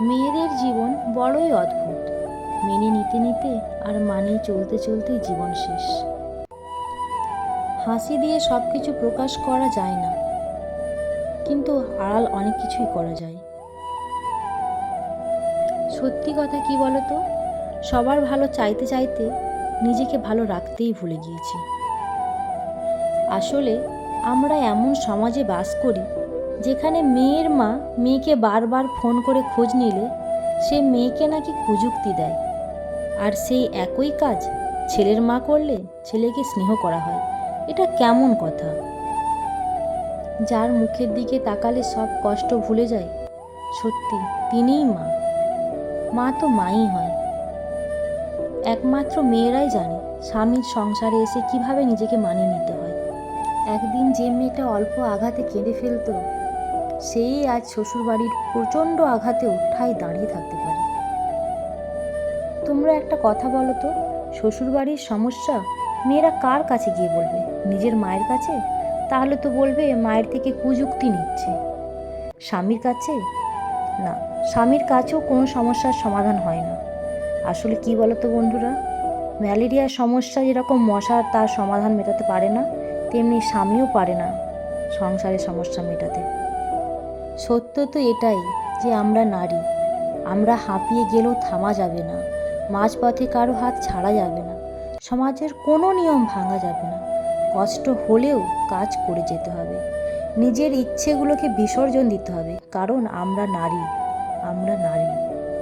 মেয়েদের জীবন বড়ই অদ্ভুত। মেনে নিতে নিতে আর মানিয়ে চলতে চলতেই জীবন শেষ। হাসি দিয়ে সব কিছু প্রকাশ করা যায় না। কিন্তু আড়াল অনেক কিছুই করা যায়। সত্যি কথা কি বলতো? সবার ভালো চাইতে চাইতে নিজেকে ভালো রাখতেই ভুলে গিয়েছি। আসলে আমরা এমন সমাজে বাস করি যেখানে মেয়ের মা মেয়েকে বারবার ফোন করে খোঁজ নিলে, সে মেয়েকে নাকি কুযুক্তি দেয়। আর সেই একই কাজ ছেলের মা করলে ছেলেকে স্নেহ করা হয়। এটা কেমন কথা? যার মুখের দিকে তাকালে সব কষ্ট ভুলে যায়, সত্যি তিনিই মা। মা তো মাই হয়। একমাত্র মেয়েরাই জানে স্বামীর সংসারে এসে কীভাবে নিজেকে মানিয়ে নিতে হয়। একদিন যে মেয়েটা অল্প আঘাতে কেঁদে ফেলতো সেই আজ শ্বশুরবাড়ির প্রচণ্ড আঘাতেও ঠাই দাঁড়িয়ে থাকতে পারে। তোমরা একটা কথা বলো তো, শ্বশুরবাড়ির সমস্যা মেয়েরা কার কাছে গিয়ে বলবে? নিজের মায়ের কাছে? তাহলে তো বলবে মায়ের থেকে কুযুক্তি নিচ্ছে। স্বামীর কাছে? না, স্বামীর কাছেও কোনো সমস্যার সমাধান হয় না। আসলে কি বলো তো বন্ধুরা, ম্যালেরিয়ার সমস্যা যেরকম মশা তার সমাধান মেটাতে পারে না, তেমনি স্বামীও পারে না সংসারের সমস্যা মেটাতে। সত্য তো এটাই যে আমরা নারী। আমরা হাঁপিয়ে গেলেও থামা যাবে না, মাঝপথে কারও হাত ছাড়া যাবে না, সমাজের কোনো নিয়ম ভাঙা যাবে না। কষ্ট হলেও কাজ করে যেতে হবে। নিজের ইচ্ছেগুলোকে বিসর্জন দিতে হবে, কারণ আমরা নারী আমরা নারী।